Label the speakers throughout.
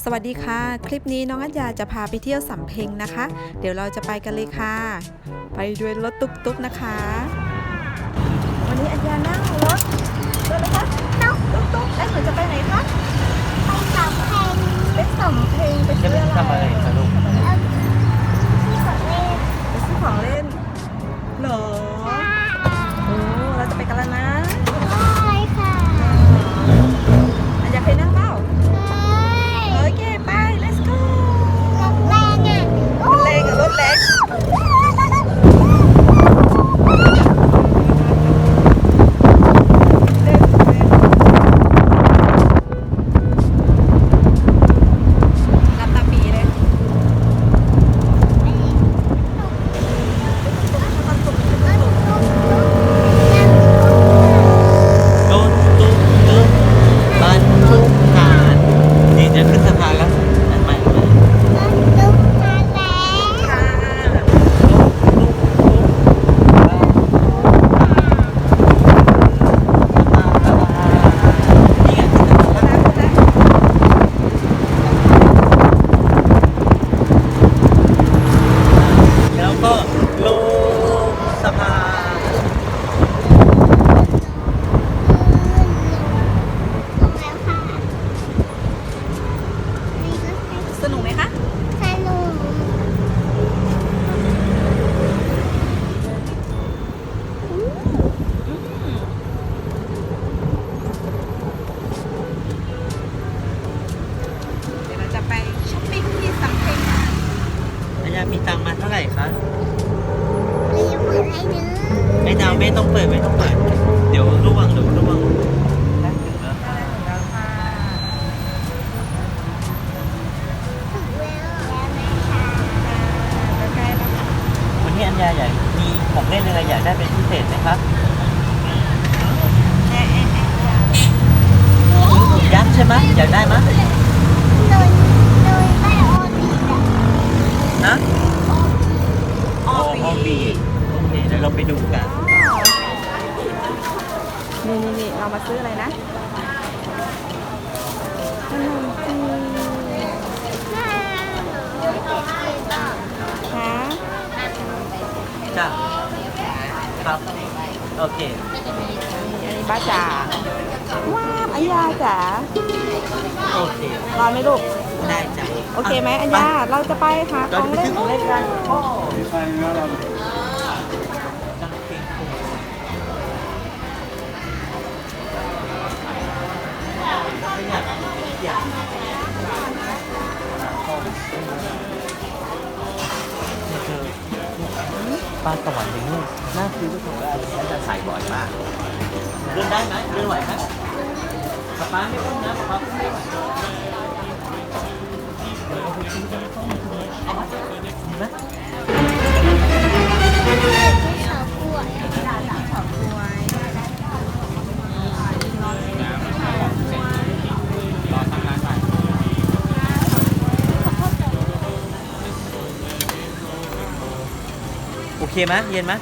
Speaker 1: สวัสดีค่ะ คลิปนี้น้องอัญญาจะพาไปเที่ยวสำเพ็งนะคะ เดี๋ยวเราจะไปกันเลยค่ะ ไปด้วยรถตุ๊กๆนะคะ วันนี้อัญญานั่งรถรถอะไรคะนั่งตุ๊กๆแล้วหนูจะไปไหนคะ
Speaker 2: ไปสำเพ็ง
Speaker 1: ไปสำเพ็งไป
Speaker 3: จะ
Speaker 1: ซื้อ
Speaker 3: ไปทำอะไรคะลูก
Speaker 2: เอาที่ขอเล่น
Speaker 1: ไปซื้อของเล่นเหรอโอ้เราจะไปกันแล้วนะ
Speaker 2: ใช่ค่ะ
Speaker 1: อัญญาเคยนั่งเปล่า
Speaker 2: ใช่
Speaker 1: โอเคไป let's go
Speaker 2: รถแรงอะ
Speaker 1: รถเล็กกับรถเล็กเล่นเล่นรับตาปีเลย
Speaker 3: โดนตุ๊กตุ๊กบรรทุกฐานนี่จะขึ้นสะพานแล้วอันใหม่ใหม่
Speaker 2: ตุ๊กมาแล้ว
Speaker 1: ค่ะ
Speaker 3: ตุ๊กตุ๊กนี่ไงขึ้นสะพานแล้วแล้วก็ลงสะพาน
Speaker 2: แล้วค่ะนี่ก็ใช้
Speaker 1: สนุกไหมคะ
Speaker 2: สนุก
Speaker 1: เดี๋ยวเราจะไปช้อปปิ้งที่สำเพ็งค่ะ
Speaker 3: อัญญามีตังค์มาเท่าไหร่คะ
Speaker 2: รีบเปิดให้ดื้อ
Speaker 3: ไม่ดาวไม่ต้องเปิดไม่ต้องเปิด เดี๋ยวระวังเดี๋ยวระวังได้ถึงแล้ว
Speaker 1: ได้ของเราค่ะ
Speaker 2: ถึงแล้วแล้วแม่ค่ะ
Speaker 1: ใกล้ๆแล้วค่ะ
Speaker 3: วันนี้อัญญาอยากมีของเล่นอะไรอยากได้เป็นพิเศษไหมครับยักษ์ใช่ไหมอยากได้ไหม
Speaker 1: จ้ะค
Speaker 3: รับ โอเค
Speaker 1: อันนี้บ้าจ๋าว้าวอัญญาจ๋า
Speaker 3: โอเค
Speaker 1: ร้อนไหมลูก
Speaker 3: ได้จ้ะ
Speaker 1: โอเคไหมอัญญา เราจะไปหาข
Speaker 3: เรา
Speaker 1: อง
Speaker 3: จะไป
Speaker 1: เล่
Speaker 3: ซื้
Speaker 1: น
Speaker 3: อของเล่นกันโอ้ ปลาสวรรค์อย่างนี้น่าซื้อไปของแล้วฉันจะใส่บ่อยมาก เดินได้ไหมเดินไหวไหมปลาป๊าไม่ต้องนะปลาป๊าไม่ไหว เคไหมเย็นไหม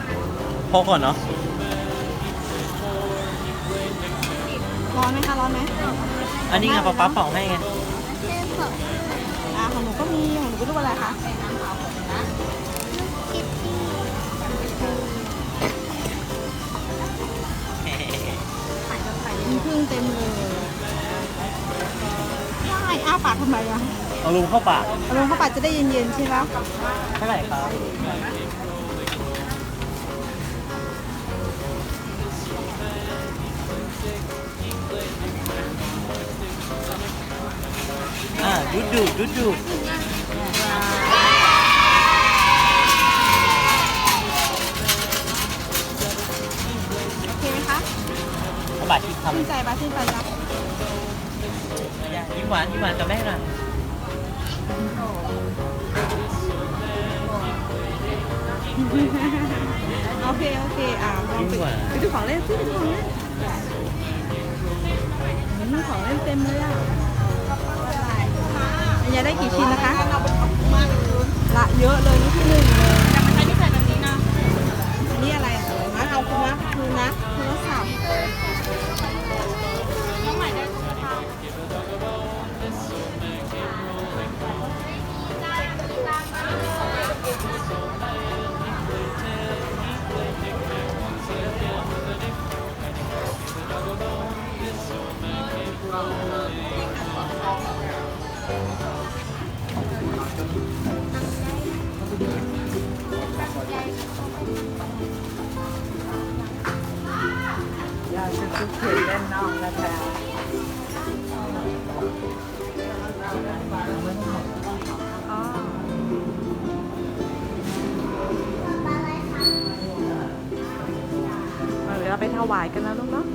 Speaker 3: พอก่อนเนาะ
Speaker 1: ร้อนไหมคะร้อนไหม
Speaker 3: อันนี้ไงป๊าป๊าเป่าให้ไง
Speaker 2: เส้นผม
Speaker 1: อ่าของหนูก็มีของหนูเป็นรูปอะไรคะ
Speaker 2: คิดที่
Speaker 1: มีพึ่งเต็มเลยว้ายอ้าปากทำไมอะ
Speaker 3: เอาลุงเข้าปาก
Speaker 1: เอาลงเข้าปากจะได้เย็นๆใช่ไหม
Speaker 3: เท่าไหร่ครับ ดูดูดูดู
Speaker 1: โอเคไหมคะ
Speaker 3: เอาบาทที่ทำ
Speaker 1: ชื่นใจปะชื่นใจปะ
Speaker 3: ยิ้มหวานยิ้มหวานกับแม่หน่อย
Speaker 1: โอเค โอเค อ่าลองไปไปดูของเล่นสิไปดูของเล่นของเล่นเต็มเลยอะ ยายได้กี่ชิ้นนะคะละเยอะเลยนี่ที่หนึ่งเลยแต่มันใช้นิสัยแบบนี้นะอันนี้อะไรอ่ะมาเอาคุณนะคุณนะคุณละสาม
Speaker 2: น้องใหม่ได้
Speaker 1: คุณละเท่า
Speaker 3: เรา เราจะคุกคีด้านนอกนะ
Speaker 2: คะอ๋อม
Speaker 1: เดี๋ยวเราไปถวายกั
Speaker 2: นแล้ะลูก
Speaker 1: เนาะ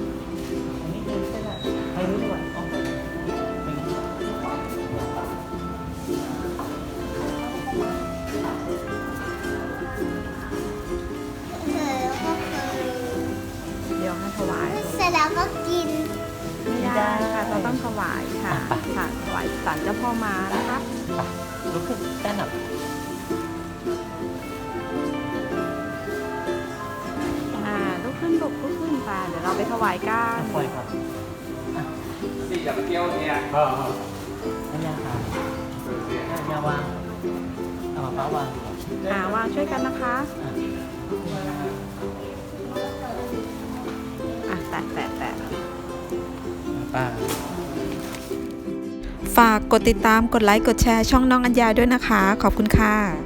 Speaker 1: ราต้องถวายค่ะค่ะถวายสารเจ้าพ่อมานะคะ
Speaker 3: ลุกขึ้นเต้นหน่อย
Speaker 1: อ่าลุกขึ้นลุกลุกขึ้นค่ะเดี๋ยวเราไปถวายกัน
Speaker 3: ปล่อยครับ
Speaker 4: สี่กับเที่ยวเนี่ย
Speaker 3: อันยาค่ะอันยาวางเอามะพร้าววาง
Speaker 1: อ่าวางช่วยกันนะคะ
Speaker 3: อะ
Speaker 1: อะแตะแตะแตะ
Speaker 3: ป้า
Speaker 1: ฝากกดติดตามกดไลค์กดแชร์ช่องน้องอัญญาด้วยนะคะ ขอบคุณค่ะ